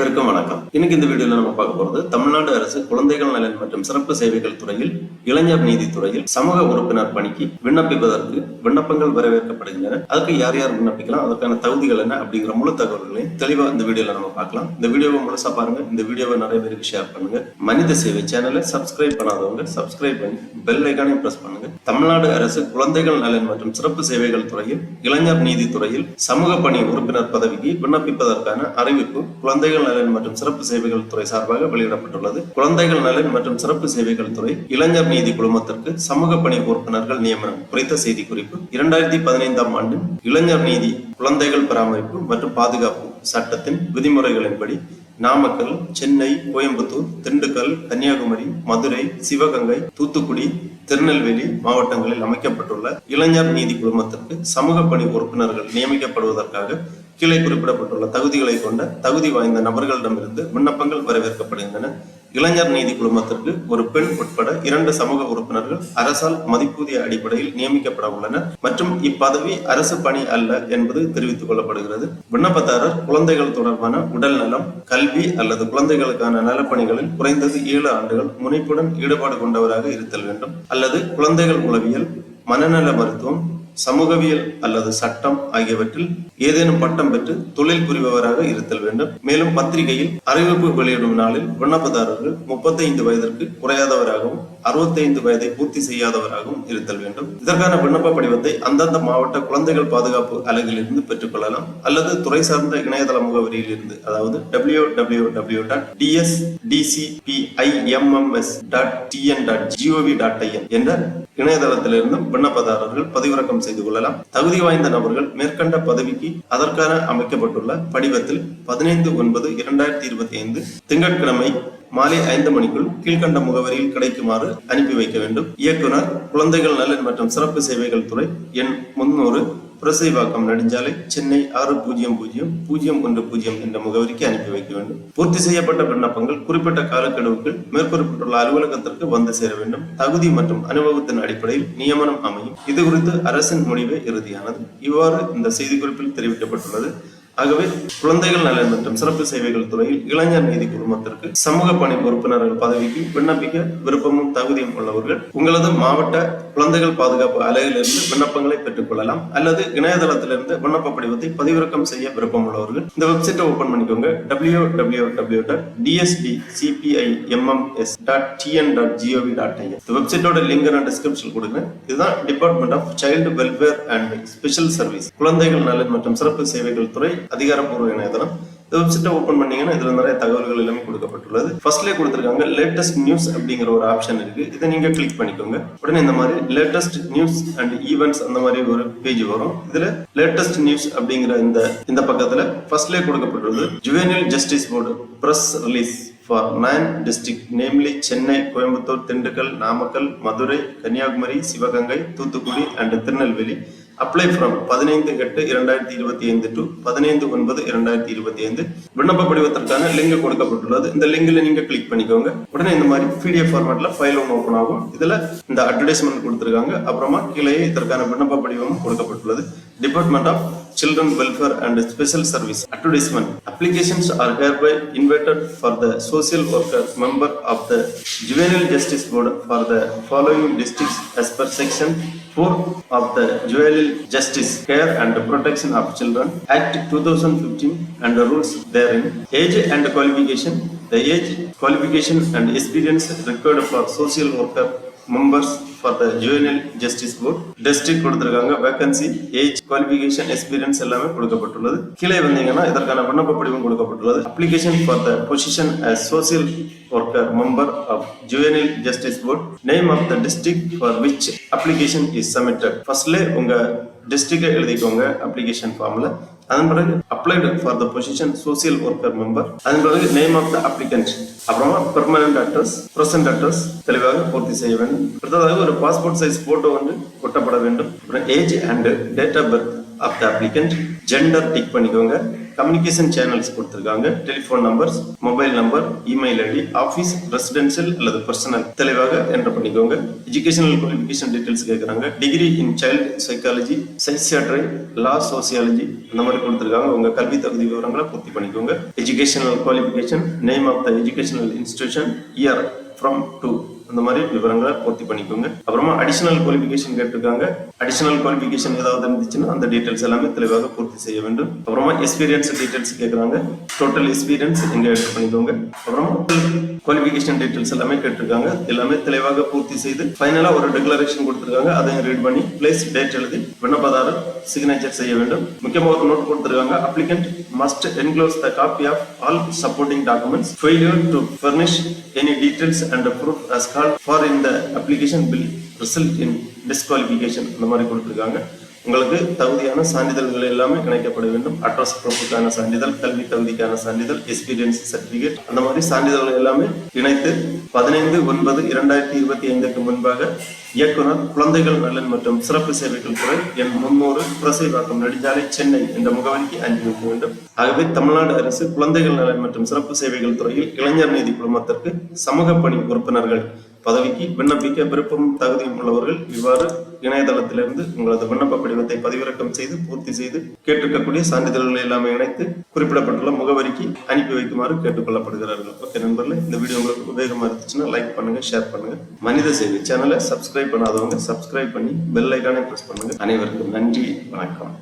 அனைவருக்கும் வணக்கம் இன்னைக்கு இந்த வீடியோல நம்ம பார்க்க போறது தமிழ்நாடு அரசு குழந்தைகள் நலன் மற்றும் சிறப்பு சேவைகள் துறையில் இளைஞர் நீதித்துறையில் சமூக உறுப்பினர் பணிக்கு விண்ணப்பிப்பதற்கு விண்ணப்பங்கள் வரவேற்கப்படுகின்றன. அதுக்கு யார் யார் விண்ணப்பிக்கலாம் அதற்கான தகுதிகள் என்ன அப்படிங்கிற முழு தகவல்களையும் தெளிவா இந்த வீடியோல நம்ம பார்க்கலாம். இந்த வீடியோவை முழுசா பாருங்க. இந்த வீடியோவை நிறைய பேருக்கு ஷேர் பண்ணுங்க. மனித சேவை சேனலை சப்ஸ்கிரைப் பண்ணாதவங்க சப்ஸ்கிரைப் பண்ணி பெல் ஐக்கானையும் பிரஸ் பண்ணுங்க. தமிழ்நாடு அரசு குழந்தைகள் நலன் மற்றும் சிறப்பு சேவைகள் துறையில் இளைஞர் நீதித்துறையில் சமூக பணி உறுப்பினர் பதவிக்கு விண்ணப்பிப்பதற்கான அறிவிப்பு குழந்தைகள் நலன் மற்றும் சிறப்பு சிறப்பு சேவைகள் துறை சார்பாக வெளியிடப்பட்டுள்ளது. குழந்தைகள் நலன் மற்றும் சிறப்பு சேவைகள் துறை இளைஞர் நீதி குழுமத்திற்கு சமூக பணி உறுப்பினர்கள் நியமனம் குறித்த செய்தி குறிப்பு இரண்டாயிரத்தி பதினைந்தாம் ஆண்டு இளைஞர் நீதி குழந்தைகள் பராமரிப்பு மற்றும் பாதுகாப்பு சட்டத்தின் விதிமுறைகளின்படி நாமக்கல் சென்னை கோயம்புத்தூர் திண்டுக்கல் கன்னியாகுமரி மதுரை சிவகங்கை தூத்துக்குடி திருநெல்வேலி மாவட்டங்களில் அமைக்கப்பட்டுள்ள இளைஞர் நீதி குழுமத்திற்கு சமூக பணி உறுப்பினர்கள் நியமிக்கப்படுவதற்காக கீழே குறிப்பிடப்பட்டுள்ள தகுதிகளை கொண்ட தகுதி வாய்ந்த நபர்களிடமிருந்து விண்ணப்பங்கள் வரவேற்கப்படுகின்றன. இளைஞர் நீதி குழுமத்திற்கு ஒரு பெண் உட்பட இரண்டு சமூக உறுப்பினர்கள் அரசால் மதிப்பூதிய அடிப்படையில் நியமிக்கப்பட உள்ளனர். மற்றும் இப்பதவி அரசு பணி அல்ல என்பது தெரிவித்துக் கொள்ளப்படுகிறது. விண்ணப்பதாரர் குழந்தைகள் தொடர்பான உடல் நலம் கல்வி அல்லது குழந்தைகளுக்கான நலப்பணிகளில் குறைந்தது ஏழு ஆண்டுகள் முனைப்புடன் ஈடுபாடு கொண்டவராக இருத்தல் வேண்டும். அல்லது குழந்தைகள் உளவியல் மனநல மருத்துவம் சமூகவியல் அல்லது சட்டம் ஆகியவற்றில் ஏதேனும் பட்டம் பெற்று தொழில் புரிபவராக இருத்தல் வேண்டும். மேலும் பத்திரிகையில் அறிவிப்பு வெளியிடும் நாளில் விண்ணப்பதாரர்கள் முப்பத்தைந்து வயதிற்கு குறையாதவராகவும் அறுபத்தைந்து வயதை பூர்த்தி செய்யாதவராகவும் இருத்தல் வேண்டும். இதற்கான விண்ணப்ப படிவத்தை அந்தந்த மாவட்ட குழந்தைகள் பாதுகாப்பு அலகிலிருந்து பெற்றுக்கொள்ளலாம். அல்லது துறை சார்ந்த இணையதள முகவரியில் இருந்து அதாவது W W W dot DS DCPIMMS dot TN dot GOV dot IN என்ற இணையதளத்திலிருந்தும் விண்ணப்பதாரர்கள் பதிவிறக்கம் செய்து கொள்ளலாம். தகுதி வாய்ந்த நபர்கள் மேற்கண்ட பதவிக்கு அதற்கான அமைக்கப்பட்டுள்ள படிவத்தில் பதினைந்து ஒன்பது இரண்டாயிரத்தி இருபத்தி ஐந்து திங்கட்கிழமை மாலை ஐந்து மணிக்குள் கீழ்கண்ட முகவரியில் கிடைக்குமாறு அனுப்பி வைக்க வேண்டும். இயக்குனர் குழந்தைகள் நலன் மற்றும் சிறப்பு சேவைகள் துறை எண் முன்னூறு புரசைவாக்கம் நெடுஞ்சாலை சென்னை ஆறு பூஜ்ஜியம் பூஜ்ஜியம் பூஜ்ஜியம் ஒன்று பூஜ்ஜியம் என்ற முகவரிக்கு அனுப்பி வைக்க வேண்டும். பூர்த்தி செய்யப்பட்ட விண்ணப்பங்கள் குறிப்பிட்ட காலக்கெடுவுக்கு மேற்குறிப்பிட்டுள்ள அலுவலகத்திற்கு வந்து சேர வேண்டும். தகுதி மற்றும் அனுபவத்தின் அடிப்படையில் நியமனம் அமையும். இது குறித்து அரசின் முடிவே இறுதியானது. இவ்வாறு இந்த செய்திக்குறிப்பில் தெரிவிக்கப்பட்டுள்ளது. ஆகவே குழந்தைகள் நலன் மற்றும் சிறப்பு சேவைகள் துறையில் இளைஞர் நீதி குழுமத்திற்கு சமூக பணி உறுப்பினர்கள் பதவிக்கு விண்ணப்பிக்க விருப்பமும் தகுதியும் உள்ளவர்கள் உங்களது மாவட்ட குழந்தைகள் பாதுகாப்பு அலையிலிருந்து விண்ணப்பங்களை பெற்றுக்கொள்ளலாம் அல்லது இணையதளத்திலிருந்து விண்ணப்ப படிவத்தை பதிவிறக்கம் செய்ய விருப்பம் உள்ளவர்கள் இந்த வெப்சைட்டை ஓபன் பண்ணிக்கோங்க. W W W dot DSP CPI MMS dot TN dot GOV dot IN இந்த வெப்சைட்டோட லிங்க் நான் டிஸ்கிரிப்ஷன் கொடுக்குறேன். இதுதான் department of child welfare and special service குழந்தைகள் நலன் மற்றும் சிறப்பு சேவைகள் துறை அதிகாரப்பூர்வ இணையதளம். இந்த வெப்சைட்டை ஓப்பன் பண்ணீங்கன்னா இதுல நிறைய தகவல்கள் எல்லாமே கொடுக்கப்பட்டுள்ளது. ஃபர்ஸ்ட்லேயே கொடுத்துருக்காங்க லேட்டஸ்ட் நியூஸ் அப்படிங்கிற ஒரு ஆப்ஷன் இருக்கு. இதை நீங்க கிளிக் பண்ணிக்கோங்க. உடனே இந்த மாதிரி லேட்டஸ்ட் நியூஸ் அண்ட் ஈவெண்ட்ஸ் அந்த மாதிரி ஒரு பேஜ் வரும். இதுல லேட்டஸ்ட் நியூஸ் அப்படிங்கிற இந்த இந்த பக்கத்துல ஃபர்ஸ்ட்லேயே கொடுக்கப்பட்டுள்ளது juvenile justice board press release for nine district namely Chennai Coimbatore Dindigul Namakkal Madurai Kanyakumari Sivaganga Thoothukudi and Tirunelveli apply from பதினைந்து எட்டு இரண்டாயிரத்தி இருபத்தி ஐந்து டு பதினைந்து ஒன்பது இரண்டாயிரத்தி இருபத்தி ஐந்து. விண்ணப்ப படிவத்திற்கான லிங்க் கொடுக்கப்பட்டுள்ளது. இந்த லிங்க்ல நீங்க கிளிக் பண்ணிக்கோங்க. உடனே இந்த மாதிரி பிடிஎஃப் ஃபார்மேட்ல ஃபைல் ஒன்று ஓப்பன் ஆகும். இதுல இந்த அட்வர்டைஸ்மெண்ட் கொடுத்துருக்காங்க. அப்புறமா கீழே இதற்கான விண்ணப்ப படிவமும் கொடுக்கப்பட்டுள்ளது. Department of Children Welfare and Special Service Advertisement. Applications are hereby invited for the social worker member of the Juvenile Justice Board for the following districts as per section 4 of the Juvenile Justice Care and Protection of Children Act 2015 and the rules therein. Age and qualification. The age, qualification and experience required for social worker members for the juvenile justice board district கொடுத்துருக்காங்க. Vacancy age qualification experience எல்லாமே கொடுக்கப்பட்டுள்ளது. கீழே வந்தீங்கன்னா இதற்கான விண்ணப்ப படிவம் கொடுக்கப்பட்டுள்ளது. Application for the position as social worker member of juvenile justice board name of the district for which application is submitted ஃபர்ஸ்ட்ல உங்க டிஸ்ட்ரிக்டை எழுதிக்கோங்க அப்ளிகேஷன் ஃபார்ம்ல அதன் பிறகு applied for the position social worker member அதன் பிறகு நேம் ஆஃப் த அப்ளிகன்ட் அப்புறமா பெர்மனன்ட் அட்ரஸ் பிரசன்ட் அட்ரஸ் தெளிவாக பூர்த்தி செய்ய வேண்டும். அடுத்ததாக ஒரு பாஸ்போர்ட் சைஸ் போட்டோ வந்து ஒட்டப்பட வேண்டும். அப்புறம் age and date of birth of the applicant gender tick பண்ணிக்கோங்க. கம்யூனிகேஷன் சேனல்ஸ் கொடுத்துருக்காங்க. Telephone numbers mobile number email ID office residential அல்லது பர்சனல் தெளிவாக என்டர் பண்ணிக்கோங்க. எஜுகேஷனல் குவாலிஃபிகேஷன் டீடைல்ஸ் கேட்குறாங்க degree in child psychology psychiatry law sociology அந்த மாதிரி கொடுத்துருக்காங்க. உங்க கல்வி தகுதி விவரங்களை பூர்த்தி பண்ணிக்கோங்க. Educational qualification name of the educational institution year from to அந்த மாதிரி விவரங்களை பூர்த்தி பண்ணிக்கோங்க. அப்புறமா அடிஷனல் குவாலிஃபிகேஷன் கேட்டிருக்காங்க. அடிஷனல் குவாலிஃபிகேஷன் ஏதாவது இருந்துச்சுன்னா அந்த டீடைல்ஸ் எல்லாமே தெளிவாக பூர்த்தி செய்ய வேண்டும். அப்புறமா எக்ஸ்பீரியன்ஸ் டீடைல்ஸ் கேட்குறாங்க டோட்டல் எக்ஸ்பீரியன்ஸ் இங்க எடுத்து பண்ணிக்கோங்க. அப்புறமா குவாலிஃபிகேஷன் டீடைல்ஸ் எல்லாமே கேட்டிருக்காங்க. எல்லாமே தெளிவாக பூர்த்தி செய்து ஃபைனலாக ஒரு டிக்ளரேஷன் கொடுத்துருக்காங்க. அதையும் ரீட் பண்ணி பிளேஸ் டேட் எழுதி விண்ணப்பதாரர் சிக்னேச்சர் செய்ய வேண்டும். முக்கியமாக ஒரு நோட் கொடுத்துருக்காங்க. Applicant must enclose the copy of all supporting documents. Failure to furnish any details and proof as called for in the application will result in disqualification. அந்த மாதிரி கொடுத்திருக்காங்க உங்களுக்கு தகுதியான சான்றிதழ்கள் எல்லாமே கிடைக்கப்பட வேண்டும். அட்ரஸ் ப்ரூஃபுக்கான சான்றிதழ் கல்வி தகுதிக்கான சான்றிதழ் எக்ஸ்பீரியன்ஸ் சர்டிபிகேட் அந்த மாதிரி சான்றிதழ்கள் எல்லாமே இணைத்து பதினைந்து ஒன்பது இரண்டாயிரத்தி இருபத்தி ஐந்துக்கு முன்பாக இயக்குனர் குழந்தைகள் நலன் மற்றும் சிறப்பு சேவைகள் துறை என் முன்னூறு புரசைவாக்கம் நெடுஞ்சாலை சென்னை என்ற முகவரிக்கு அஞ்சு வைக்க வேண்டும். ஆகவே தமிழ்நாடு அரசு குழந்தைகள் நலன் மற்றும் சிறப்பு சேவைகள் துறையில் இளைஞர் நீதி குழுமத்திற்கு சமூக பணி உறுப்பினர்கள் பதவிக்கு விண்ணப்பிக்க விருப்பம் தகுதியும் உள்ளவர்கள் இவ்வாறு இணையதளத்திலிருந்து உங்களது விண்ணப்ப படிவத்தை பதிவிறக்கம் செய்து பூர்த்தி செய்து கேட்டிருக்கக்கூடிய சான்றிதழ்களை எல்லாமே இணைத்து குறிப்பிடப்பட்டுள்ள முகவரிக்கு அனுப்பி வைக்குமாறு கேட்டுக்கொள்ளப்படுகிறார்கள். ஓகே நண்பர்களே இந்த வீடியோ உங்களுக்கு உபயோகமா இருந்துச்சுன்னா லைக் பண்ணுங்க ஷேர் பண்ணுங்க. மனித சேவை சேனலை சப்ஸ்கிரைப் பண்ணாதவங்க சப்ஸ்கிரைப் பண்ணி பெல் ஐக்கானை பிரஸ் பண்ணுங்க. அனைவருக்கும் நன்றி வணக்கம்.